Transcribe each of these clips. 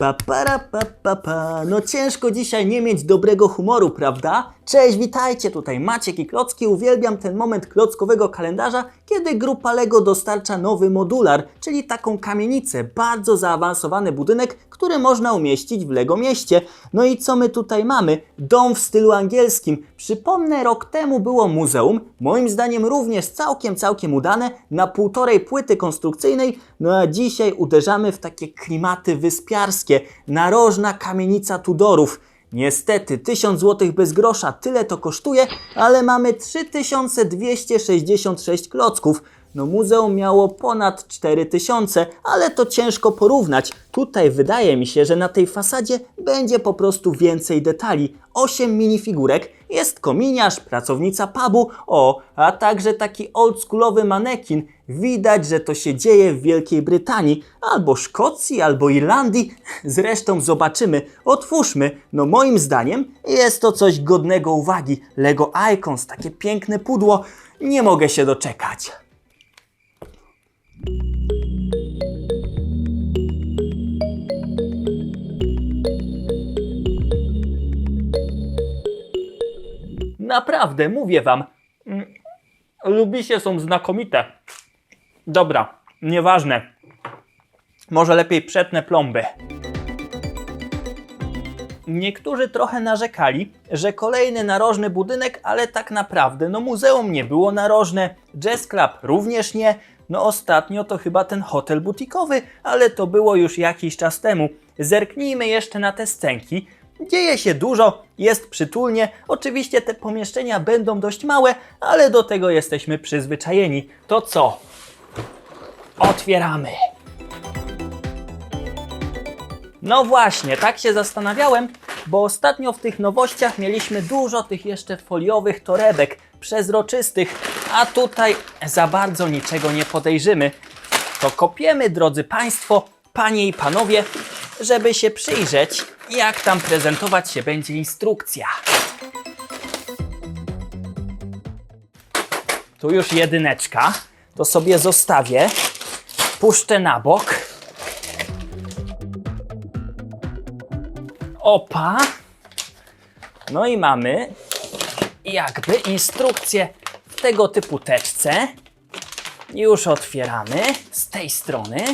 Pa, para, pa, pa, pa. No ciężko dzisiaj nie mieć dobrego humoru, prawda? Cześć, witajcie, tutaj Maciek i Klocki. Uwielbiam ten moment klockowego kalendarza, kiedy grupa LEGO dostarcza nowy modular, czyli taką kamienicę, bardzo zaawansowany budynek, który można umieścić w LEGO mieście. No i co my tutaj mamy? Dom w stylu angielskim. Przypomnę, rok temu było muzeum, moim zdaniem również całkiem, całkiem udane, na półtorej płyty konstrukcyjnej, no a dzisiaj uderzamy w takie klimaty wyspiarskie. Narożna kamienica Tudorów. Niestety, 1000 zł bez grosza, tyle to kosztuje, ale mamy 3266 klocków. No muzeum miało ponad 4000, ale to ciężko porównać. Tutaj wydaje mi się, że na tej fasadzie będzie po prostu więcej detali. 8 minifigurek, jest kominiarz, pracownica pubu, o, a także taki oldschoolowy manekin. Widać, że to się dzieje w Wielkiej Brytanii, albo Szkocji, albo Irlandii. Zresztą zobaczymy, otwórzmy. No moim zdaniem jest to coś godnego uwagi. Lego Icons, takie piękne pudło. Nie mogę się doczekać. Naprawdę, mówię wam. mm, Lubisie są znakomite. Dobra, nieważne. Może lepiej przetnę plomby. Niektórzy trochę narzekali, że kolejny narożny budynek, ale tak naprawdę no muzeum nie było narożne, jazz club również nie, no ostatnio to chyba ten hotel butikowy, ale to było już jakiś czas temu. Zerknijmy jeszcze na te scenki. Dzieje się dużo, jest przytulnie, oczywiście te pomieszczenia będą dość małe, ale do tego jesteśmy przyzwyczajeni. To co? Otwieramy! No właśnie, tak się zastanawiałem, bo ostatnio w tych nowościach mieliśmy dużo tych jeszcze foliowych torebek, przezroczystych, a tutaj za bardzo niczego nie podejrzymy. To kopiemy, drodzy Państwo, Panie i Panowie, żeby się przyjrzeć, jak tam prezentować się będzie instrukcja. Tu już jedyneczka, to sobie zostawię, puszczę na bok. Opa. No i mamy jakby instrukcję tego typu teczce. Już otwieramy z tej strony.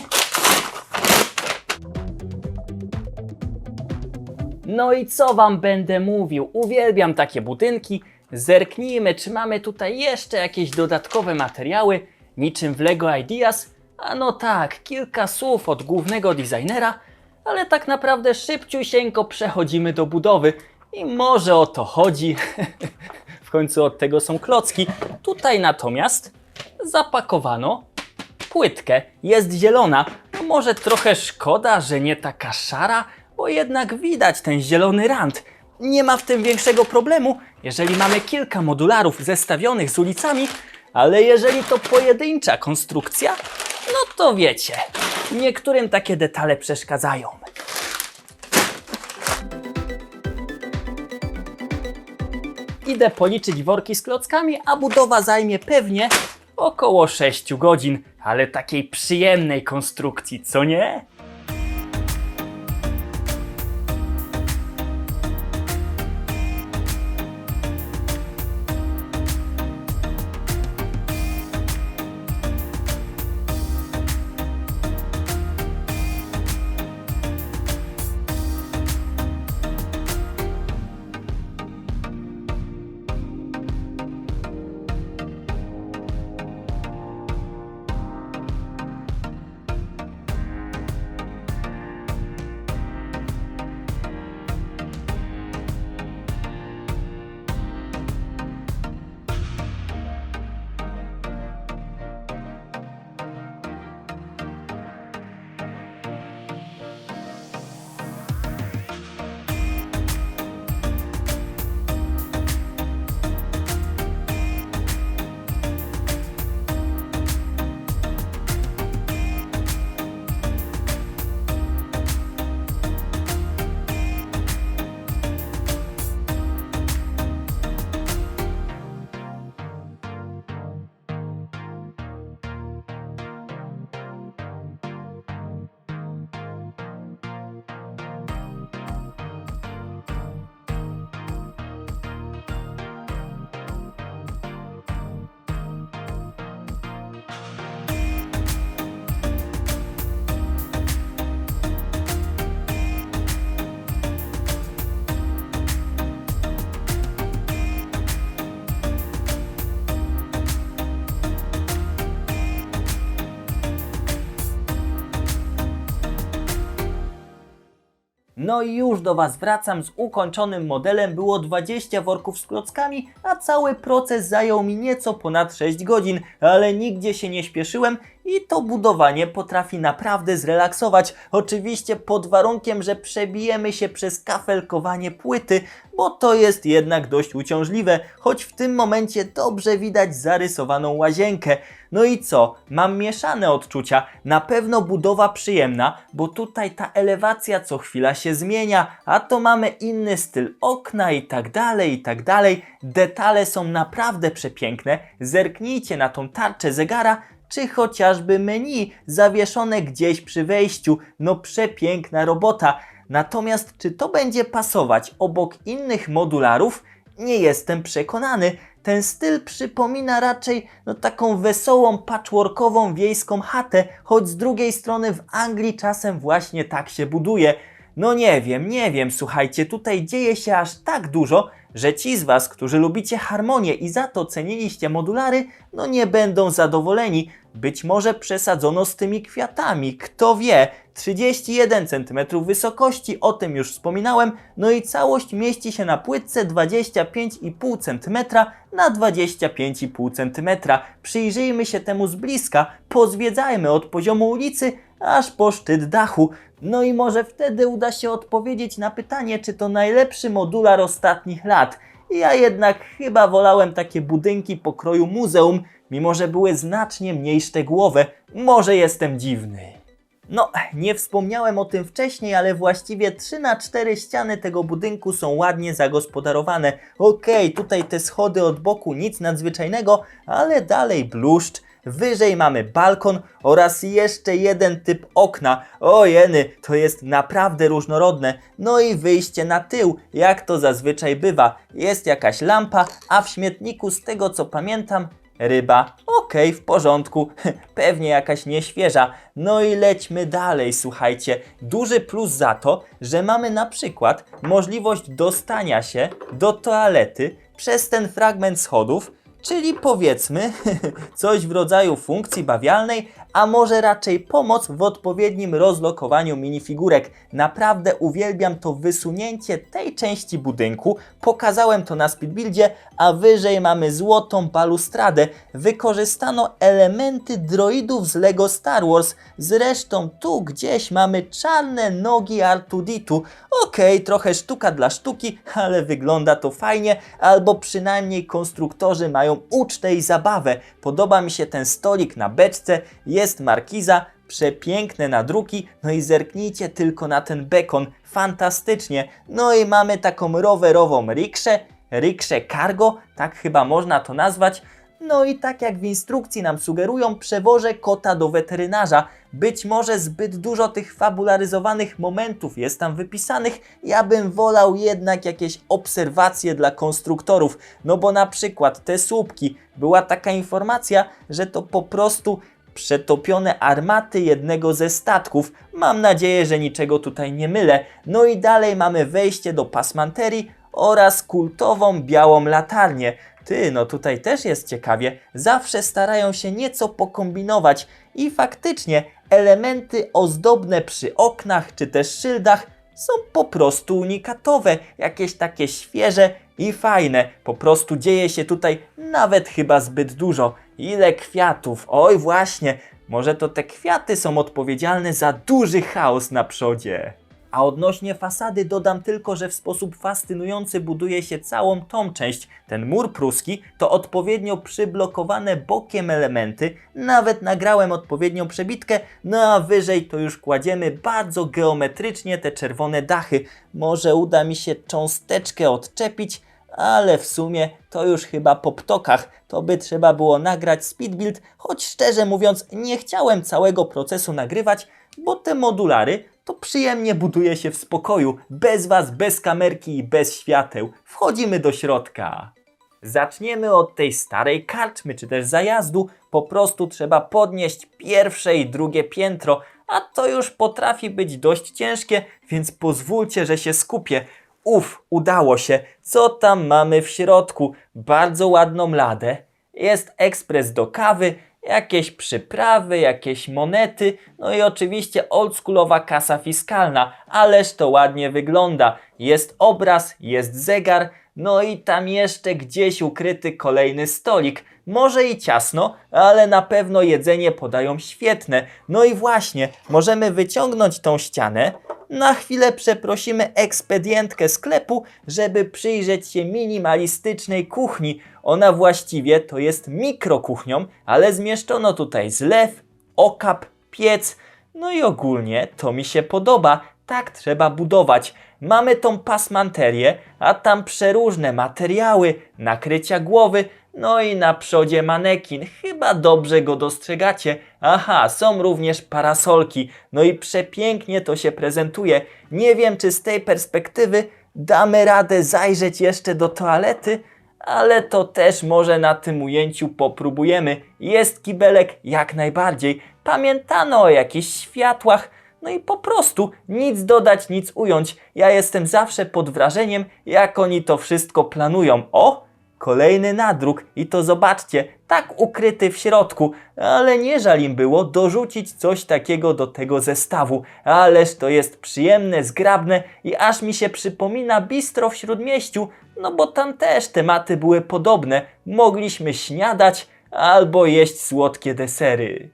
No i co wam będę mówił? Uwielbiam takie budynki. Zerknijmy, czy mamy tutaj jeszcze jakieś dodatkowe materiały, niczym w LEGO Ideas. A no tak, kilka słów od głównego designera, ale tak naprawdę szybciusieńko przechodzimy do budowy. I może o to chodzi. w końcu od tego są klocki. Tutaj natomiast zapakowano płytkę. Jest zielona. No może trochę szkoda, że nie taka szara, bo jednak widać ten zielony rand. Nie ma w tym większego problemu, jeżeli mamy kilka modularów zestawionych z ulicami, ale jeżeli to pojedyncza konstrukcja, no to wiecie, niektórym takie detale przeszkadzają. Idę policzyć worki z klockami, a budowa zajmie pewnie około 6 godzin, ale takiej przyjemnej konstrukcji, co nie? No i już do Was wracam z ukończonym modelem. Było 20 worków z klockami, a cały proces zajął mi nieco ponad 6 godzin, ale nigdzie się nie śpieszyłem i to budowanie potrafi naprawdę zrelaksować. Oczywiście pod warunkiem, że przebijemy się przez kafelkowanie płyty, bo to jest jednak dość uciążliwe, choć w tym momencie dobrze widać zarysowaną łazienkę. No i co? Mam mieszane odczucia. Na pewno budowa przyjemna, bo tutaj ta elewacja co chwila się zmienia, a to mamy inny styl okna i tak dalej, i tak dalej. Detale są naprawdę przepiękne. Zerknijcie na tą tarczę zegara, czy chociażby menu zawieszone gdzieś przy wejściu. No przepiękna robota. Natomiast czy to będzie pasować obok innych modularów? Nie jestem przekonany. Ten styl przypomina raczej no, taką wesołą, patchworkową wiejską chatę, choć z drugiej strony w Anglii czasem właśnie tak się buduje. No nie wiem, nie wiem, słuchajcie, tutaj dzieje się aż tak dużo, że ci z Was, którzy lubicie harmonię i za to ceniliście modulary, no nie będą zadowoleni. Być może przesadzono z tymi kwiatami, kto wie. 31 cm wysokości, o tym już wspominałem, no i całość mieści się na płytce 25,5 cm na 25,5 cm. Przyjrzyjmy się temu z bliska, pozwiedzajmy od poziomu ulicy aż po szczyt dachu. No i może wtedy uda się odpowiedzieć na pytanie, czy to najlepszy modular ostatnich lat. Ja jednak chyba wolałem takie budynki pokroju muzeum, mimo że były znacznie mniej szczegółowe. Może jestem dziwny. No, nie wspomniałem o tym wcześniej, ale właściwie 3 na 4 ściany tego budynku są ładnie zagospodarowane. Okej, tutaj te schody od boku, nic nadzwyczajnego, ale dalej bluszcz. Wyżej mamy balkon oraz jeszcze jeden typ okna. O jeny, to jest naprawdę różnorodne. No i wyjście na tył, jak to zazwyczaj bywa. Jest jakaś lampa, a w śmietniku z tego co pamiętam Ryba, okej, w porządku, pewnie jakaś nieświeża. No i lećmy dalej, słuchajcie. Duży plus za to, że mamy na przykład możliwość dostania się do toalety przez ten fragment schodów, czyli powiedzmy coś w rodzaju funkcji bawialnej, a może raczej pomoc w odpowiednim rozlokowaniu minifigurek. Naprawdę uwielbiam to wysunięcie tej części budynku. Pokazałem to na speedbuildzie, a wyżej mamy złotą balustradę. Wykorzystano elementy droidów z Lego Star Wars. Zresztą tu gdzieś mamy czarne nogi R2D2. Okej, trochę sztuka dla sztuki, ale wygląda to fajnie, albo przynajmniej konstruktorzy mają ucztę i zabawę. Podoba mi się ten stolik na beczce, jest markiza, przepiękne nadruki, no i zerknijcie tylko na ten bekon, fantastycznie. No i mamy taką rowerową rikszę, rikszę cargo, tak chyba można to nazwać. No i tak jak w instrukcji nam sugerują, przewożę kota do weterynarza. Być może zbyt dużo tych fabularyzowanych momentów jest tam wypisanych. Ja bym wolał jednak jakieś obserwacje dla konstruktorów. No bo na przykład te słupki, była taka informacja, że to po prostu przetopione armaty jednego ze statków. Mam nadzieję, że niczego tutaj nie mylę. No i dalej mamy wejście do pasmanterii oraz kultową białą latarnię. Ty, no tutaj też jest ciekawie. Zawsze starają się nieco pokombinować i faktycznie elementy ozdobne przy oknach czy też szyldach są po prostu unikatowe, jakieś takie świeże i fajne. Po prostu dzieje się tutaj nawet chyba zbyt dużo. Ile kwiatów, oj właśnie, może to te kwiaty są odpowiedzialne za duży chaos na przodzie. A odnośnie fasady dodam tylko, że w sposób fascynujący buduje się całą tą część. Ten mur pruski to odpowiednio przyblokowane bokiem elementy. Nawet nagrałem odpowiednią przebitkę, no a wyżej to już kładziemy bardzo geometrycznie te czerwone dachy. Może uda mi się cząsteczkę odczepić, ale w sumie to już chyba po ptokach. To by trzeba było nagrać speed build, choć szczerze mówiąc nie chciałem całego procesu nagrywać, bo te modulary to przyjemnie buduje się w spokoju, bez was, bez kamerki i bez świateł. Wchodzimy do środka. Zaczniemy od tej starej karczmy czy też zajazdu. Po prostu trzeba podnieść pierwsze i drugie piętro, a to już potrafi być dość ciężkie, więc pozwólcie, że się skupię. Uf, udało się. Co tam mamy w środku? Bardzo ładną ladę. Jest ekspres do kawy, jakieś przyprawy, jakieś monety, no i oczywiście oldschoolowa kasa fiskalna, ależ to ładnie wygląda. Jest obraz, jest zegar, no i tam jeszcze gdzieś ukryty kolejny stolik. Może i ciasno, ale na pewno jedzenie podają świetne. No i właśnie, możemy wyciągnąć tą ścianę. Na chwilę przeprosimy ekspedientkę sklepu, żeby przyjrzeć się minimalistycznej kuchni. Ona właściwie to jest mikrokuchnią, ale zmieszczono tutaj zlew, okap, piec. No i ogólnie to mi się podoba. Tak trzeba budować. Mamy tą pasmanterię, a tam przeróżne materiały, nakrycia głowy, no i na przodzie manekin. Chyba dobrze go dostrzegacie. Aha, są również parasolki. No i przepięknie to się prezentuje. Nie wiem, czy z tej perspektywy damy radę zajrzeć jeszcze do toalety, ale to też może na tym ujęciu popróbujemy. Jest kibelek jak najbardziej. Pamiętano o jakichś światłach. No i po prostu nic dodać, nic ująć. Ja jestem zawsze pod wrażeniem, jak oni to wszystko planują. O! Kolejny nadruk i to zobaczcie, tak ukryty w środku, ale nie żal im było dorzucić coś takiego do tego zestawu. Ależ to jest przyjemne, zgrabne i aż mi się przypomina bistro w Śródmieściu, no bo tam też tematy były podobne. Mogliśmy śniadać albo jeść słodkie desery.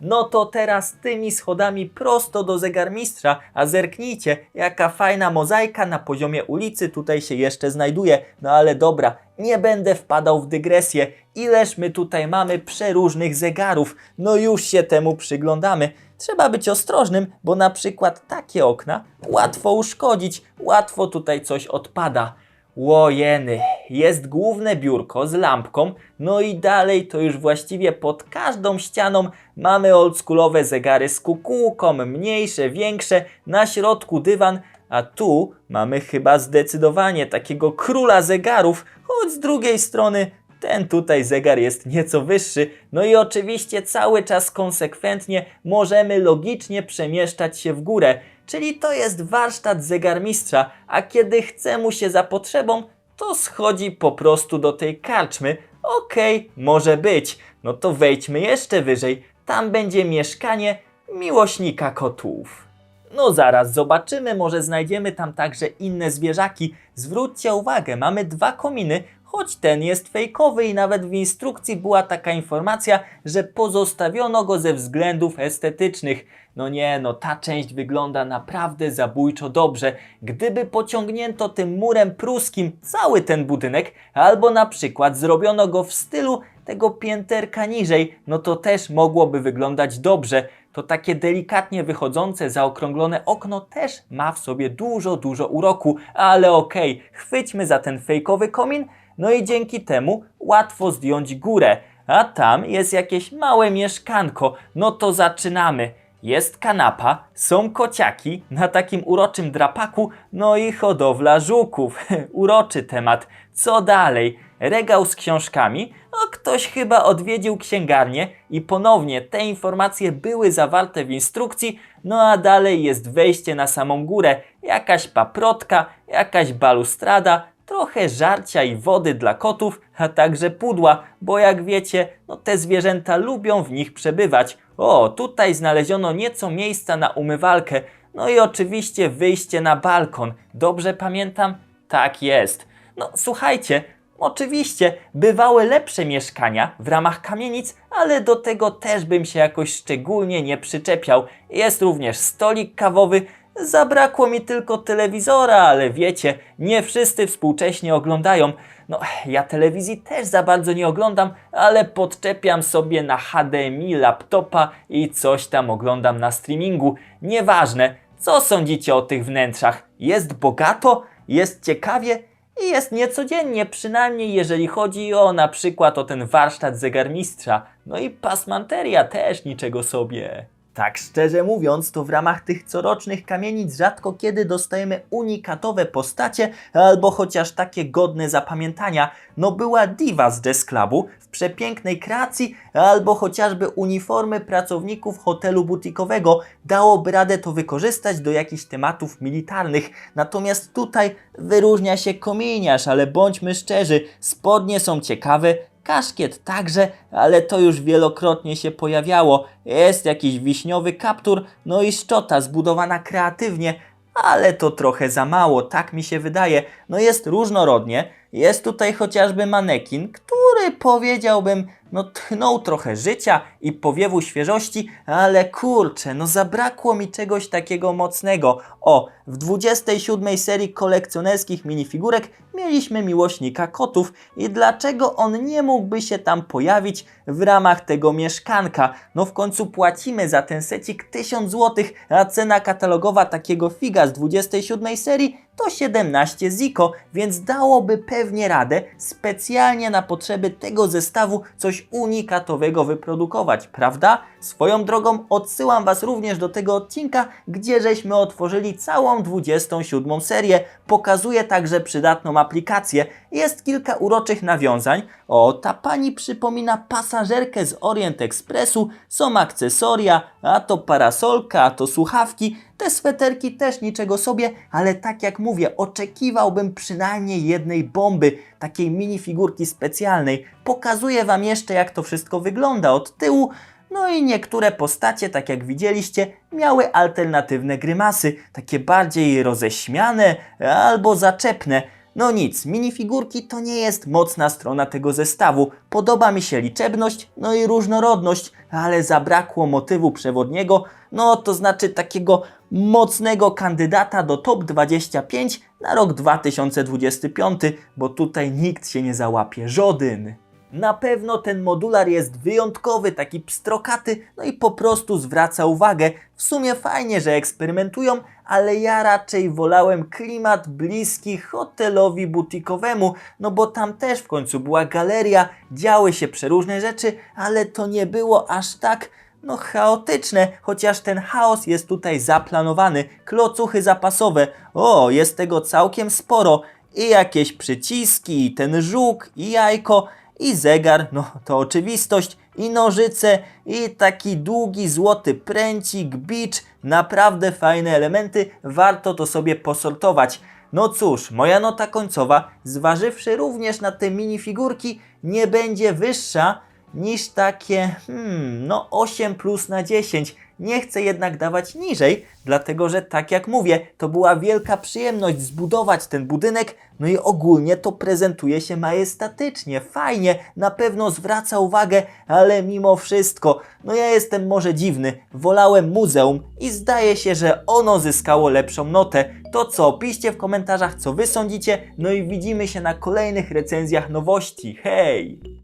No to teraz tymi schodami prosto do zegarmistrza, a zerknijcie, jaka fajna mozaika na poziomie ulicy tutaj się jeszcze znajduje. No ale dobra, nie będę wpadał w dygresję. Ileż my tutaj mamy przeróżnych zegarów. No już się temu przyglądamy. Trzeba być ostrożnym, bo na przykład takie okna łatwo uszkodzić, łatwo tutaj coś odpada. Łojeny, jest główne biurko z lampką, no i dalej to już właściwie pod każdą ścianą mamy oldschoolowe zegary z kukułką, mniejsze, większe, na środku dywan, a tu mamy chyba zdecydowanie takiego króla zegarów, choć z drugiej strony ten tutaj zegar jest nieco wyższy, no i oczywiście cały czas konsekwentnie możemy logicznie przemieszczać się w górę, czyli to jest warsztat zegarmistrza, a kiedy chce mu się za potrzebą, to schodzi po prostu do tej karczmy. Okej, może być. No to wejdźmy jeszcze wyżej, tam będzie mieszkanie miłośnika kotów. No zaraz zobaczymy, może znajdziemy tam także inne zwierzaki. Zwróćcie uwagę, mamy dwa kominy, choć ten jest fejkowy i nawet w instrukcji była taka informacja, że pozostawiono go ze względów estetycznych. No nie, no ta część wygląda naprawdę zabójczo dobrze. Gdyby pociągnięto tym murem pruskim cały ten budynek, albo na przykład zrobiono go w stylu tego pięterka niżej, no to też mogłoby wyglądać dobrze. To takie delikatnie wychodzące, zaokrąglone okno też ma w sobie dużo, dużo uroku, ale okej, chwyćmy za ten fejkowy komin, no i dzięki temu łatwo zdjąć górę. A tam jest jakieś małe mieszkanko, no to zaczynamy. Jest kanapa, są kociaki na takim uroczym drapaku, no i hodowla żuków. Uroczy temat. Co dalej? Regał z książkami? No ktoś chyba odwiedził księgarnię i ponownie te informacje były zawarte w instrukcji, no a dalej jest wejście na samą górę. Jakaś paprotka, jakaś balustrada, trochę żarcia i wody dla kotów, a także pudła, bo jak wiecie, no te zwierzęta lubią w nich przebywać. O, tutaj znaleziono nieco miejsca na umywalkę, no i oczywiście wyjście na balkon. Dobrze pamiętam? Tak jest. No słuchajcie, oczywiście bywały lepsze mieszkania w ramach kamienic, ale do tego też bym się jakoś szczególnie nie przyczepiał. Jest również stolik kawowy, Zabrakło mi tylko telewizora, ale wiecie, nie wszyscy współcześnie oglądają. No, ja telewizji też za bardzo nie oglądam, ale podczepiam sobie na HDMI laptopa i coś tam oglądam na streamingu. Nieważne, co sądzicie o tych wnętrzach? Jest bogato? Jest ciekawie? I jest niecodziennie, przynajmniej jeżeli chodzi o na przykład o ten warsztat zegarmistrza. No i pasmanteria też niczego sobie. Tak szczerze mówiąc, to w ramach tych corocznych kamienic rzadko kiedy dostajemy unikatowe postacie, albo chociaż takie godne zapamiętania. No była diwa z Jazz Clubu w przepięknej kreacji, albo chociażby uniformy pracowników hotelu butikowego. Dałoby radę to wykorzystać do jakichś tematów militarnych. Natomiast tutaj wyróżnia się kominiarz, ale bądźmy szczerzy, spodnie są ciekawe, Kaszkiet także, ale to już wielokrotnie się pojawiało. Jest jakiś wiśniowy kaptur, no i szczota zbudowana kreatywnie, ale to trochę za mało, tak mi się wydaje. No jest różnorodnie. Jest tutaj chociażby manekin, który powiedziałbym, no tchnął trochę życia i powiewu świeżości, ale kurczę, no zabrakło mi czegoś takiego mocnego. O, w 27 serii kolekcjonerskich minifigurek mieliśmy miłośnika kotów i dlaczego on nie mógłby się tam pojawić w ramach tego mieszkanka? No w końcu płacimy za ten secik 1000 zł, a cena katalogowa takiego figa z 27 serii to 17 ziko, więc dałoby pewnie radę specjalnie na potrzeby tego zestawu coś unikatowego wyprodukować, prawda? Swoją drogą odsyłam Was również do tego odcinka, gdzie żeśmy otworzyli całą 27 serię. Pokazuję także przydatną aplikację. Jest kilka uroczych nawiązań. O, ta pani przypomina pasażerkę z Orient Expressu, są akcesoria, a to parasolka, a to słuchawki. Te sweterki też niczego sobie, ale tak jak mówię, oczekiwałbym przynajmniej jednej bomby, takiej minifigurki specjalnej. Pokazuję Wam jeszcze jak to wszystko wygląda od tyłu. No i niektóre postacie, tak jak widzieliście, miały alternatywne grymasy, takie bardziej roześmiane albo zaczepne. No nic, minifigurki to nie jest mocna strona tego zestawu. Podoba mi się liczebność, no i różnorodność, ale zabrakło motywu przewodniego, no to znaczy takiego mocnego kandydata do top 25 na rok 2025, bo tutaj nikt się nie załapie, żaden. Na pewno ten modular jest wyjątkowy, taki pstrokaty, no i po prostu zwraca uwagę. W sumie fajnie, że eksperymentują, ale ja raczej wolałem klimat bliski hotelowi butikowemu, no bo tam też w końcu była galeria, działy się przeróżne rzeczy, ale to nie było aż tak no chaotyczne, chociaż ten chaos jest tutaj zaplanowany. Klocuchy zapasowe, o, jest tego całkiem sporo. I jakieś przyciski, i ten żuk, i jajko, i zegar, no to oczywistość, i nożyce, i taki długi złoty pręcik, bicz, naprawdę fajne elementy, warto to sobie posortować. No cóż, moja nota końcowa, zważywszy również na te minifigurki, nie będzie wyższa niż takie, hmm, no 8 plus na 10. Nie chcę jednak dawać niżej, dlatego że tak jak mówię, to była wielka przyjemność zbudować ten budynek, no i ogólnie to prezentuje się majestatycznie, fajnie, na pewno zwraca uwagę, ale mimo wszystko, no ja jestem może dziwny, wolałem muzeum i zdaje się, że ono zyskało lepszą notę. To co, piszcie w komentarzach co wy sądzicie, no i widzimy się na kolejnych recenzjach nowości. Hej!